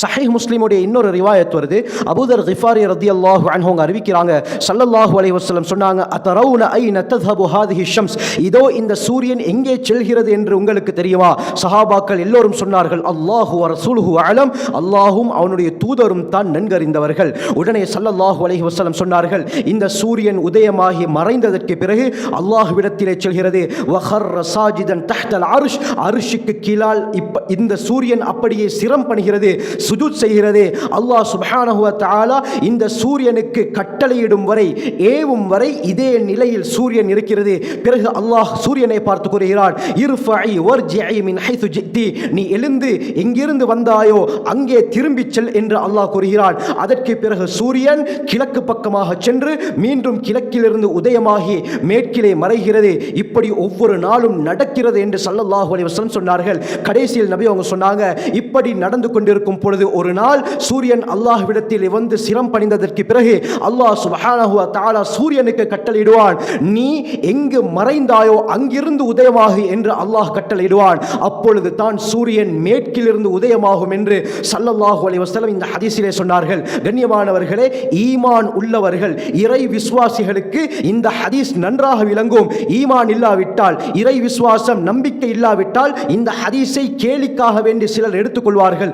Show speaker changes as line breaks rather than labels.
சஹை முஸ்லீமுடைய இன்னொரு ரிவாயத் வருது. அபுதர் ஹிஃபாரி ரதியல்லாஹு அல்லாஹு அவங்க அறிவிக்கிறாங்க. சல்லல்லாஹு அலை வசலம் சொன்னாங்க அதரவுன ஐன தத்ஹபு ஹாதிஹி ஷம்ஸ்? இதோ இந்த சூரியன் எங்கே செல்கிறது என்று உங்களுக்கு தெரியுமா? சஹாபாக்கள் எல்லோரும் சொன்னார்கள் அல்லாஹு வ ரசூலுஹு அலம். அல்லாஹும் அவனுடைய தூதரும் தான் நன்கறிந்தவர்கள். உடனே சல்லல்லாஹு அலைஹி வசலம் சொன்னார்கள் இந்த சூரியன் உதயமாகி மறைந்ததற்கு பிறகு அல்லாஹ்விடத்திலே செல்கிறது. வஹர்ர சாஜிதன் தஹ்தல் அருஷ். அருஷுக்கு கீழால் இப்ப இந்த சூரியன் அப்படியே சிரம் பணிகிறது. சுஜூத் செய்கிறது. அல்லாஹ் சுப்ஹானஹு இந்த சூரியனுக்கு கட்டளையிடும் வரை ஏவும் வரை இதே நிலையில் சூரியன் இருக்கிறது. பிறகு அல்லாஹ் சூரியனை பார்த்து கூறுகிறான் இர்ஃபஇ வர்ஜிஇ மின் ஹைது ஜித்தி. நீ எழுந்து எங்கிருந்து வந்தாயோ அங்கே திரும்பிச் செல் என்று அல்லாஹ் கூறுகிறான். அதற்கு பிறகு சூரியன் கிழக்கு பக்கமாக சென்று மீண்டும் கிழக்கிலிருந்து உதயமாகி மேற்கிலே மறைகிறது. இப்படி ஒவ்வொரு நாளும் நடக்கிறது என்று சல்லல்லாஹு அலைஹி சொன்னார்கள். கடைசியில் நபி அவங்க சொன்னாங்க இப்படி நடந்து கொண்டிருக்கும் பொழுது ஒரு நாள் சூரியன் அல்லாஹ்விடத்தில் வந்து சிரம் பணிந்ததற்கு பிறகு அல்லாஹ் சுப்ஹானஹு தாலா சூரியனுக்கு கட்டளையிடுவான். நீ எங்கு மறைந்தாயோ அங்கிருந்து உதயமாகு என்று அல்லாஹ் கட்டளையிடுவான். அப்பொழுது தான் சூரியன் மேற்கிலிருந்து உதயமாகும் என்று சல்லல்லாஹு அலி வசலம் இந்த ஹதீஸிலே சொன்னார்கள். கண்ணியமானவர்களே ஈமான் உள்ளவர்கள் இறை விசுவாசிகளுக்கு இந்த ஹதீஸ் நன்றாக விளங்கும். ஈமான் இல்லாவிட்டால் இறை விசுவாசம் நம்பிக்கை இல்லாவிட்டால் இந்த ஹதீஸை கேலிக்காக வேண்டி சிலர் எடுத்துக்கொள்வார்கள்.